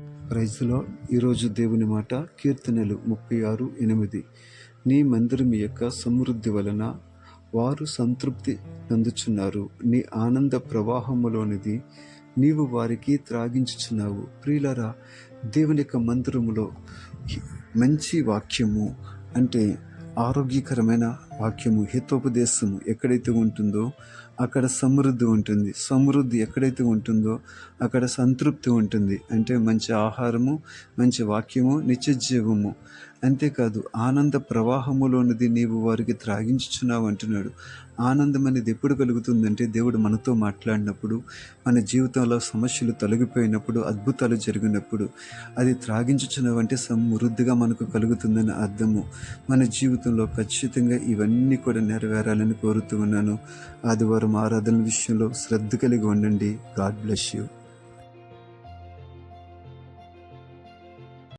ప్రైజ్లో ఈరోజు దేవుని మాట కీర్తనలు ముప్పై ఆరు ఎనిమిది. నీ మందిరం యొక్క సమృద్ధి వలన వారు సంతృప్తి పొందుచున్నారు నీ ఆనంద ప్రవాహములోనిది నీవు వారికి త్రాగించుచున్నావు. ప్రియులరా దేవుని యొక్క మందిరములో మంచి వాక్యము అంటే ఆరోగ్యకరమైన వాక్యము హితోపదేశము ఎక్కడైతే ఉంటుందో అక్కడ సమృద్ధి ఉంటుంది. సమృద్ధి ఎక్కడైతే ఉంటుందో అక్కడ సంతృప్తి ఉంటుంది. అంటే మంచి ఆహారము మంచి వాక్యము నిత్యజీవము అంతేకాదు ఆనంద ప్రవాహములోనిది నీవు వారికి త్రాగించుచున్నావు అంటున్నాడు. ఆనందం అనేది ఎప్పుడు కలుగుతుందంటే దేవుడు మనతో మాట్లాడినప్పుడు మన జీవితంలో సమస్యలు తొలగిపోయినప్పుడు అద్భుతాలు జరిగినప్పుడు అది త్రాగించుచున్నావు అంటే సమృద్ధిగా మనకు కలుగుతుందని అర్థము. మన జీవితంలో ఖచ్చితంగా ఇవన్నీ కూడా నెరవేరాలని కోరుతూ ఉన్నాను. ఆదివారం ఆరాధన విషయంలో శ్రద్ధ కలిగి ఉండండి. God bless you.